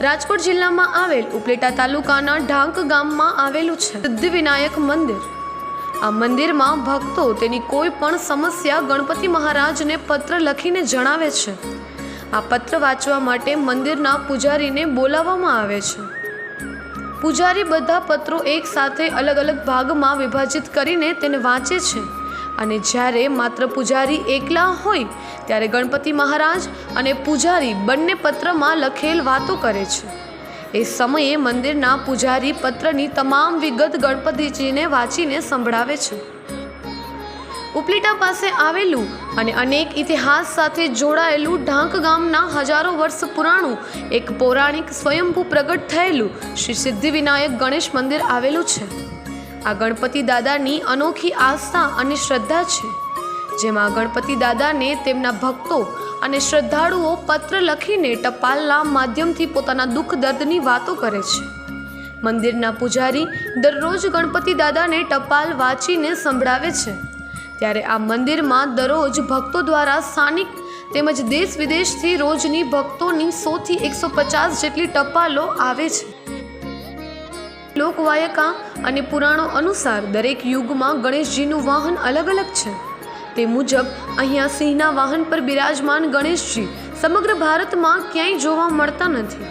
રાજકોટ જિલ્લામાં આવેલ ઉપલેટા તાલુકાના ઢાંક ગામમાં આવેલું છે સિદ્ધિવિનાયક મંદિર. આ મંદિરમાં ભક્તો તેની કોઈ પણ સમસ્યા ગણપતિ મહારાજને પત્ર લખીને જણાવે છે. આ પત્ર વાંચવા માટે મંદિરના પૂજારીને બોલાવવામાં આવે છે. પૂજારી બધા પત્રો એકસાથે અલગ અલગ ભાગમાં વિભાજિત કરીને તેને વાંચે છે. અને જ્યારે માત્ર પૂજારી એકલા હોય, ત્યારે ગણપતિ મહારાજ અને પૂજારી બંને પત્રમાં લખેલ વાતો કરે છે. એ સમયે મંદિરના પૂજારી પત્રની તમામ વિગત ગણપતિજીને વાંચીને સંભળાવે છે. ઉપલેટા પાસે આવેલું અને અનેક ઇતિહાસ સાથે જોડાયેલું ઢાંક ગામના હજારો વર્ષ પુરાણું એક પૌરાણિક સ્વયંભૂ પ્રગટ થયેલું શ્રી સિદ્ધિવિનાયક ગણેશ મંદિર આવેલું છે. આ ગણપતિ દાદાની અનોખી આસ્થા અને શ્રદ્ધા છે. જેમાં ગણપતિ દાદાને તેમના ભક્તો અને શ્રદ્ધાળુઓ પત્ર લખીને ટપાલના માધ્યમથી પોતાના દુઃખ દર્દની વાતો કરે છે. મંદિરના પૂજારી દરરોજ ગણપતિ દાદાને ટપાલ વાંચીને સંભળાવે છે. ત્યારે આ મંદિરમાં દરરોજ ભક્તો દ્વારા સ્થાનિક તેમજ દેશ વિદેશથી રોજની ભક્તોની સોથી એકસો પચાસ જેટલી ટપાલો આવે છે. લોકવાયકા અને પુરાણો અનુસાર દરેક યુગમાં ગણેશજીનું વાહન અલગ અલગ છે. તે મુજબ, અહીંયા સિંહના વાહન પર બિરાજમાન ગણેશજી સમગ્ર ભારતમાં ક્યાંય જોવા મળતા નથી.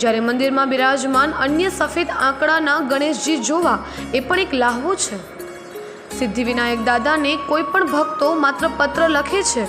જ્યારે મંદિરમાં બિરાજમાન અન્ય સફેદ આંકડાના ગણેશજી જોવા, એ પણ એક લાહવો છે. સિદ્ધિવિનાયક દાદાને કોઈ પણ ભક્તો માત્ર પત્ર લખે છે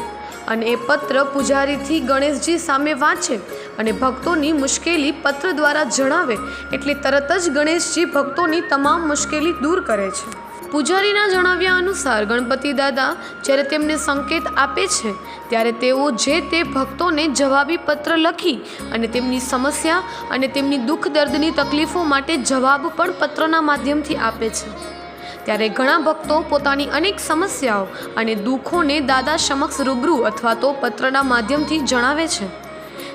અને એ પત્ર પૂજારીથી ગણેશજી સામે વાંચે અને ભક્તોની મુશ્કેલી પત્ર દ્વારા જણાવે એટલે તરત જ ગણેશજી ભક્તોની તમામ મુશ્કેલી દૂર કરે છે. પૂજારીના જણાવ્યા અનુસાર ગણપતિ દાદા જ્યારે તેમને સંકેત આપે છે, ત્યારે તેઓ જે તે ભક્તોને જવાબી પત્ર લખી અને તેમની સમસ્યા અને તેમની દુઃખ દર્દની તકલીફો માટે જવાબ પણ પત્રના માધ્યમથી આપે છે. ત્યારે ઘણા ભક્તો પોતાની અનેક સમસ્યાઓ અને દુઃખોને દાદા સમક્ષ રૂબરૂ અથવા તો પત્રના માધ્યમથી જણાવે છે.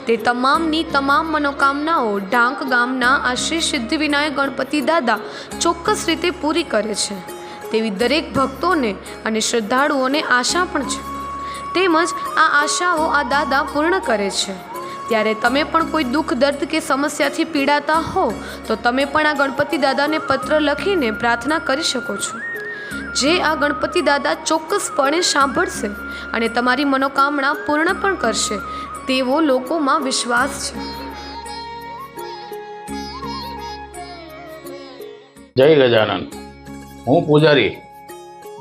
તે તમામની તમામ મનોકામનાઓ ઢાંક ગામના આ શ્રી સિદ્ધિવિનાયક ગણપતિ દાદા ચોક્કસ રીતે પૂરી કરે છે. તેવી દરેક ભક્તોને અને શ્રદ્ધાળુઓને આશા પણ છે. તેમજ આ આશાઓ આ દાદા પૂર્ણ કરે છે. ત્યારે તમે પણ કોઈ દુઃખ, દર્દ કે સમસ્યાથી પીડાતા હો, તો તમે પણ આ ગણપતિ દાદાને પત્ર લખીને પ્રાર્થના કરી શકો છો. જે આ ગણપતિ દાદા ચોક્કસપણે સાંભળશે અને તમારી મનોકામના પૂર્ણ પણ કરશે તેવો લોકોમાં વિશ્વાસ છે. જય ગજાનન. હું પૂજારી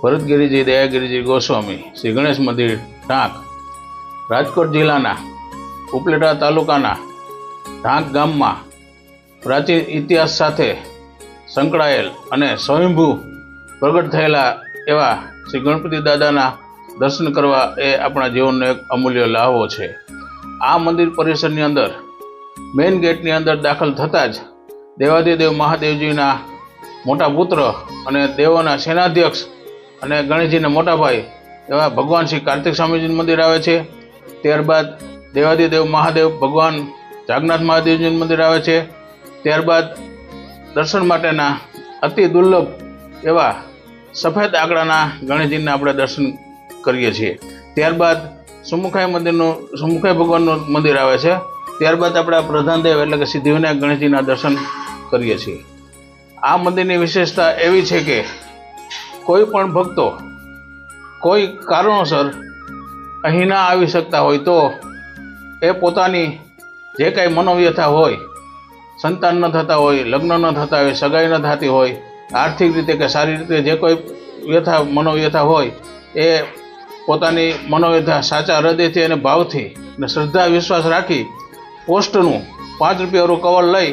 ભરતગીરીજી, દયાગીરીજી ગોસ્વામી, શ્રી ગણેશ મંદિર, ઢાંક, રાજકોટ જિલ્લાના ઉપલેટા તાલુકાના ઢાંક ગામમાં પ્રાચીન ઇતિહાસ સાથે સંકળાયેલ અને સ્વયંભૂ પ્રગટ થયેલા એવા શ્રી ગણપતિ દાદાના દર્શન કરવા એ આપણા જીવનનો એક અમૂલ્ય લાહવો છે. આ મંદિર પરિસરની અંદર મેઇન ગેટની અંદર દાખલ થતાં જ દેવાધિદેવ મહાદેવજીના મોટા પુત્ર અને દેવોના સેનાધ્યક્ષ અને ગણેશજીના મોટા ભાઈ એવા ભગવાન શ્રી કાર્તિક સ્વામીજીનું મંદિર આવે છે. ત્યારબાદ દેવાધિદેવ મહાદેવ ભગવાન જાગનાથ મહાદેવજીનું મંદિર આવે છે. ત્યારબાદ દર્શન માટેના અતિ દુર્લભ એવા સફેદ આંકડાના ગણેશજીના આપણે દર્શન કરીએ છીએ. ત્યારબાદ સુમુખાઈ મંદિરનું સુમુખાઈ ભગવાનનું મંદિર આવે છે. ત્યારબાદ આપણે પ્રધાન દેવ એટલે કે સિદ્ધિવિનાયક ગણેશજીના દર્શન કરીએ છીએ. આ મંદિરની વિશેષતા એવી છે કે કોઈ પણ ભક્તો કોઈ કારણોસર અહીં ના આવી શકતા હોય તો એ પોતાની જે કાંઈ મનોવ્યથા હોય, સંતાન ન થતા હોય, લગ્ન ન થતા હોય, સગાઈ ન થતી હોય, આર્થિક રીતે કે સારી રીતે જે કોઈ વ્યથા, મનોવ્યથા હોય એ પોતાની મનોવ્યથા સાચા હૃદયથી અને ભાવથી અને શ્રદ્ધા, વિશ્વાસ રાખી પોસ્ટનું પાંચ રૂપિયાનું કવર લઈ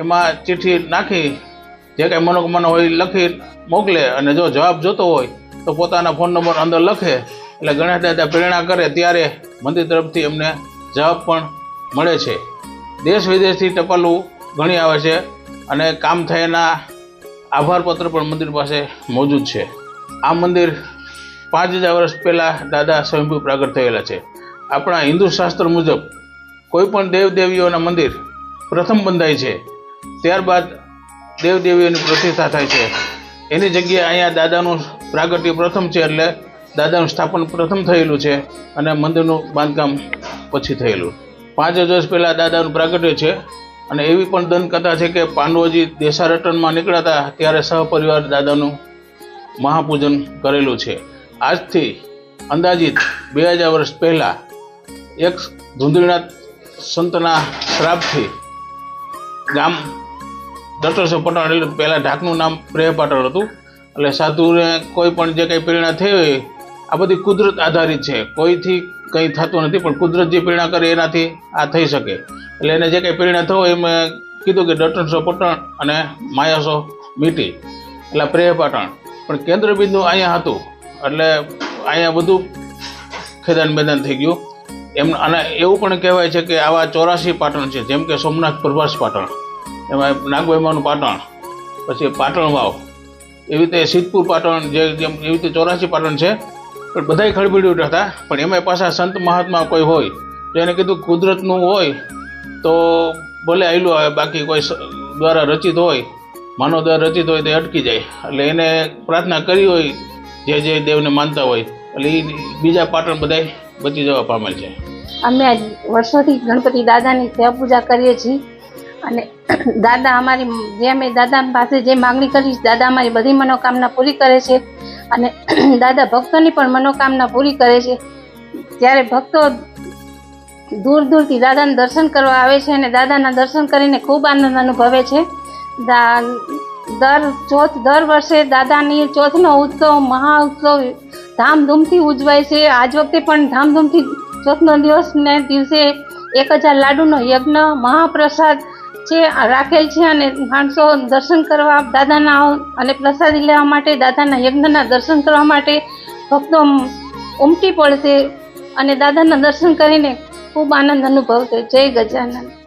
એમાં ચિઠ્ઠી નાખી, જે કાંઈ મનોકામના હોય લખી મોકલે અને જો જવાબ જોતો હોય તો પોતાના ફોન નંબર અંદર લખે. એટલે ગણેશ દાદા પ્રેરણા કરે ત્યારે મંદિર તરફથી એમને જવાબ પણ મળે છે. દેશ વિદેશથી ટપાલું ઘણી આવે છે અને કામ થયાના આભાર પત્ર પણ મંદિર પાસે મોજૂદ છે. આ મંદિર પાંચ હજાર વર્ષ પહેલાં દાદા સ્વયંભૂ પ્રાગટ થયેલા છે. આપણા હિન્દુ શાસ્ત્ર મુજબ કોઈ પણ દેવદેવીઓના મંદિર પ્રથમ બંધાય છે. ત્યારબાદ દેવદેવીઓની પ્રતિષ્ઠા થાય છે. એની જગ્યાએ અહીંયા દાદાનું પ્રાગટ્ય પ્રથમ છે એટલે દાદાનું સ્થાપન પ્રથમ થયેલું છે અને મંદિરનું બાંધકામ પછી થયેલું. પાંચ હજાર વર્ષ પહેલાં દાદાનું પ્રાગટ્ય છે અને એવી પણ દંતકથા છે કે પાંડવોજી દેશારટનમાં નીકળ્યા હતા ત્યારે સહપરિવાર દાદાનું મહાપૂજન કરેલું છે. આજથી અંદાજિત બે હજાર વર્ષ પહેલાં એક ધૂંધળીનાથ સંતના શ્રાપથી ગામ દત્તરસો પટણ એટલે પહેલાં ઢાકનું નામ પ્રેહ પાટણ હતું. એટલે સાધુને કોઈ પણ જે કંઈ પ્રેરણા થઈ હોય, આ બધી કુદરત આધારિત છે. કોઈથી કંઈ થતું નથી, પણ કુદરત જે પ્રેરણા કરે એનાથી આ થઈ શકે. એટલે એને જે કંઈ પ્રેરણા થયો એ મેં કીધું કે દત્તરસો પટણ અને માયાસો મીટી. એટલે પ્રેહ પાટણ. પણ કેન્દ્રબિંદુ અહીંયા હતું. એટલે અહીંયા બધું ખેદાન મેદાન થઈ ગયું. એમ અને એવું પણ કહેવાય છે કે આવા ચોરાસી પાટણ છે, જેમ કે સોમનાથ પ્રભાસ પાટણ, એમાં નાગવૈમાનું પાટણ, પછી પાટણ વાવ. એવી રીતે સિદ્ધપુર પાટણ જે જેમ એવી રીતે ચોરાસી પાટણ છે, પણ બધાય ખળબીડી હતા. પણ એમાંય પાછા સંત મહાત્મા કોઈ હોય તો એને કીધું કુદરતનું હોય, તો ભલે આવેલું આવે, બાકી કોઈ દ્વારા રચિત હોય માનવ દ્વારા રચિત હોય તે અટકી જાય. એટલે એને પ્રાર્થના કરી હોય જે જે દેવને માનતા હોય, એટલે એ બીજા પાટણ બધા બચી જવા પામેલ છે. અમે વર્ષોથી ગણપતિ દાદાની સેવા પૂજા કરીએ છીએ. અને દાદા અમારી, જે અમે દાદા પાસે જે માગણી કરી દાદા અમારી બધી મનોકામના પૂરી કરે છે. અને દાદા ભક્તોની પણ મનોકામના પૂરી કરે છે. ત્યારે ભક્તો દૂર દૂરથી દાદાના દર્શન કરવા આવે છે અને દાદાના દર્શન કરીને ખૂબ આનંદ અનુભવે છે. દા દર ચોથ, દર વર્ષે દાદાની ચોથનો ઉત્સવ, મહા ઉત્સવ ધામધૂમથી ઉજવાય છે. આજ વખતે પણ ધામધૂમથી ચોથનો દિવસને દિવસે એક હજાર લાડુનો યજ્ઞ, મહાપ્રસાદ છે રાખેલ છે અને માણસો દર્શન કરવા દાદાના અને પ્રસાદી લેવા માટે, દાદાના યજ્ઞના દર્શન કરવા માટે ભક્તો ઉમટી પડશે અને દાદાના દર્શન કરીને ખૂબ આનંદ અનુભવશે. જય ગજાનંદ